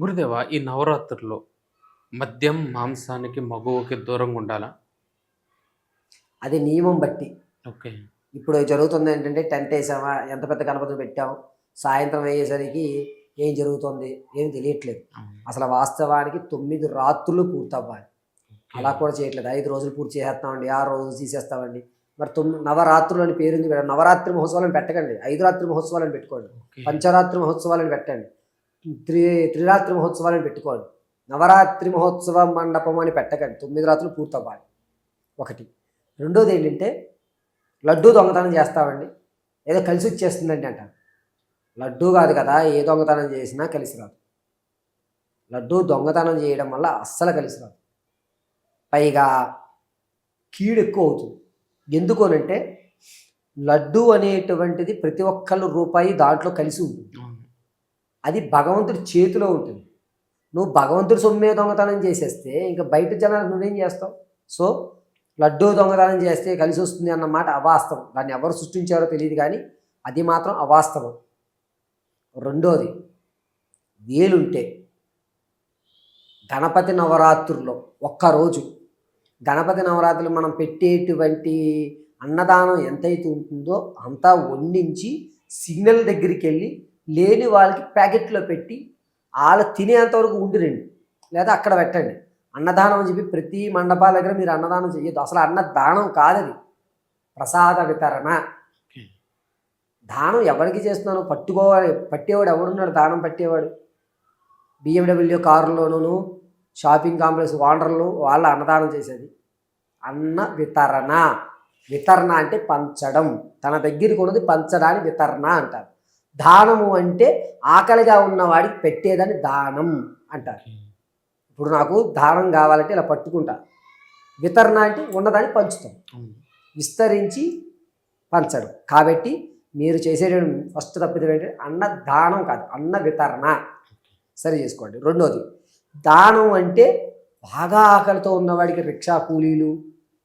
గురుదేవ ఈ నవరాత్రుల్లో మద్యం మాంసానికి మగువకి దూరంగా ఉండాలా? అది నియమం బట్టి. ఓకే. ఇప్పుడు జరుగుతుంది ఏంటంటే టెంట్ వేసామా ఎంత పెద్ద గణపతిని పెట్టాం సాయంత్రం అయ్యేసరికి ఏం జరుగుతుంది ఏం తెలియట్లేదు. అసలు వాస్తవానికి తొమ్మిది రాత్రులు పూర్తవ్వాలి. అలా కూడా చేయట్లేదు. ఐదు రోజులు పూర్తి చేసేస్తామండి ఆరు రోజులు తీసేస్తామండి. మరి తొమ్మిది నవరాత్రులు అని పేరు ఉంది కదా నవరాత్రి మహోత్సవాలను పెట్టకండి. ఐదు రాత్రి మహోత్సవాలను పెట్టుకోండి. పంచరాత్రి మహోత్సవాలను పెట్టండి. త్రి త్రిరాత్రి మహోత్సవాలను పెట్టుకోండి నవరాత్రి మహోత్సవ మండపం అని పెట్టకండి. తొమ్మిది రాత్రులు పూర్తవ్వాలి. ఒకటి. రెండోది ఏంటంటే లడ్డూ దొంగతనం చేస్తామండి. ఏదో కలిసి వచ్చేస్తుందండి అంటారు. లడ్డూ కాదు కదా ఏ దొంగతనం చేసినా కలిసి రాదు. లడ్డూ దొంగతనం చేయడం వల్ల అస్సలు కలిసి రాదు. పైగా కీడు ఎక్కువ అవుతుంది. ఎందుకు అంటే లడ్డు అనేటువంటిది ప్రతి ఒక్కళ్ళు రూపాయి దాంట్లో కలిసి ఉంటుంది. అది భగవంతుడి చేతిలో ఉంటుంది. నువ్వు భగవంతుడి సొమ్మే దొంగతనం చేసేస్తే ఇంకా బయట జనాలకు నువ్వేం చేస్తావు? సో లడ్డూ దొంగతనం చేస్తే కలిసి వస్తుంది అన్నమాట అవాస్తవం. దాన్ని ఎవరు సృష్టించారో తెలియదు కానీ అది మాత్రం అవాస్తవం. రెండోది వేలుంటే గణపతి నవరాత్రుల్లో ఒక్కరోజు గణపతి నవరాత్రులు మనం పెట్టేటువంటి అన్నదానం ఎంతైతే ఉంటుందో అంతా వండించి సిగ్నల్ దగ్గరికి వెళ్ళి లేని వాళ్ళకి ప్యాకెట్లో పెట్టి వాళ్ళు తినేంతవరకు ఉండిరండి లేదా అక్కడ పెట్టండి. అన్నదానం అని చెప్పి ప్రతి మండపాల దగ్గర మీరు అన్నదానం చేయొద్దు అసలు అన్నదానం కాదది. ప్రసాద వితరణ. దానం ఎవరికి చేస్తున్నాను పట్టుకోవాలి. పట్టేవాడు ఎవడున్నాడు? దానం పట్టేవాడు. బిఎండబ్ల్యూ కారులోనూ షాపింగ్ కాంప్లెక్స్ ఓనర్లు వాళ్ళ అన్నదానం చేసేది. అన్న వితరణ. వితరణ అంటే పంచడం. తన దగ్గరికి ఉన్నది పంచడాన్ని వితరణ అంటారు. దానము అంటే ఆకలిగా ఉన్నవాడికి పెట్టేదని దానం అంటారు. ఇప్పుడు నాకు దానం కావాలంటే ఇలా పట్టుకుంటా. వితరణ అంటే ఉన్నదాన్ని పంచుతాం. విస్తరించి పంచడం. కాబట్టి మీరు చేసేటువంటి ఫస్ట్ తప్పిదం ఏంటంటే అన్న దానం కాదు అన్న వితరణ. సరి చేసుకోండి. రెండోది దానం అంటే బాగా ఆకలితో ఉన్నవాడికి రిక్షా కూలీలు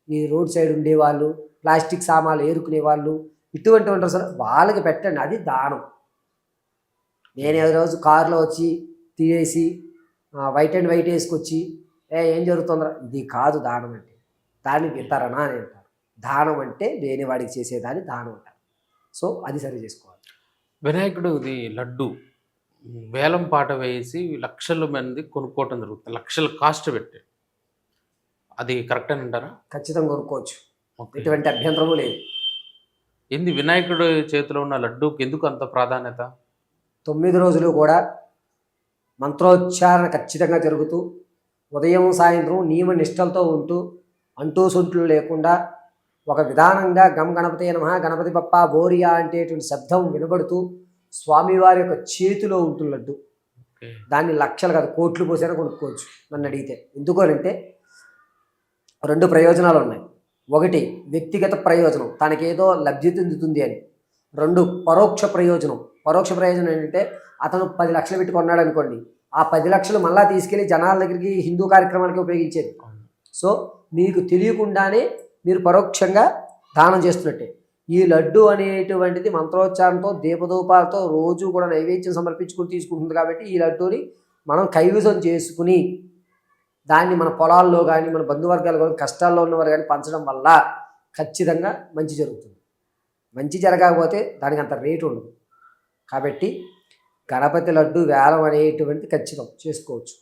ఈ రోడ్ సైడ్ ఉండేవాళ్ళు ప్లాస్టిక్ సామాన్లు ఏరుకునే వాళ్ళు ఇటువంటి ఉంటారు సార్ వాళ్ళకి పెట్టండి. అది దానం. నేను ఏ రోజు కారులో వచ్చి తీసేసి వైట్ అండ్ వైట్ వేసుకొచ్చి ఏ ఏం జరుగుతుందిరా? ఇది కాదు దానం అంటే. దాన్ని వితరణ అని అంటారు. దానం అంటే లేని వాడికి చేసేదాన్ని దానం అంటారు. సో అది సరి చేసుకోవాలి. వినాయకుడిది లడ్డు. వేలం పాట వేసి లక్షల మంది కొనుక్కోవటం జరుగుతుంది. లక్షల కాస్ట్ పెట్టి. అది కరెక్ట్ అని అంటారా? ఖచ్చితంగా కొనుక్కోవచ్చు. ఎటువంటి అభ్యంతరము లేదు. ఏంది వినాయకుడి చేతిలో ఉన్న లడ్డూకి ఎందుకు అంత ప్రాధాన్యత? తొమ్మిది రోజులు కూడా మంత్రోచ్చారణ ఖచ్చితంగా జరుగుతూ ఉదయం సాయంత్రం నియమ నిష్టలతో ఉంటూ అంటూ సొంట్లు లేకుండా ఒక విధానంగా గమ్ గణపతి నమ గణపతి బప్ప బోరియా అంటేటువంటి శబ్దం వినబడుతూ స్వామివారి యొక్క చేతిలో ఉంటున్నట్టు దాన్ని లక్షలు కాదు కోట్లు పోసైనా కొనుక్కోవచ్చు నన్ను అడిగితే. ఎందుకనంటే రెండు ప్రయోజనాలు ఉన్నాయి. ఒకటి వ్యక్తిగత ప్రయోజనం. తనకేదో లబ్ధి చెందుతుంది అని. రెండు పరోక్ష ప్రయోజనం. పరోక్ష ప్రయోజనం ఏంటంటే అతను పది లక్షలు పెట్టి కొన్నాడు అనుకోండి. ఆ పది లక్షలు మళ్ళీ తీసుకెళ్ళి జనాల దగ్గరికి హిందూ కార్యక్రమాలకి ఉపయోగించేది. సో మీకు తెలియకుండానే మీరు పరోక్షంగా దానం చేస్తున్నట్టే. ఈ లడ్డు అనేటువంటిది మంత్రోచ్చారణతో దీపదూపాలతో రోజు కూడా నైవేద్యం సమర్పించుకుని తీసుకుంటుంది కాబట్టి ఈ లడ్డూని మనం కైవసం చేసుకుని దాన్ని మన పొలాల్లో కానీ మన బంధువర్గాలు కానీ కష్టాల్లో ఉన్నవారు కానీ పంచడం వల్ల ఖచ్చితంగా మంచి జరుగుతుంది. మంచి జరగకపోతే దానికి అంత రేటు ఉండదు. కాబట్టి గణపతి లడ్డు వేలం అనేటువంటిది ఖచ్చితం. చేసుకోవచ్చు.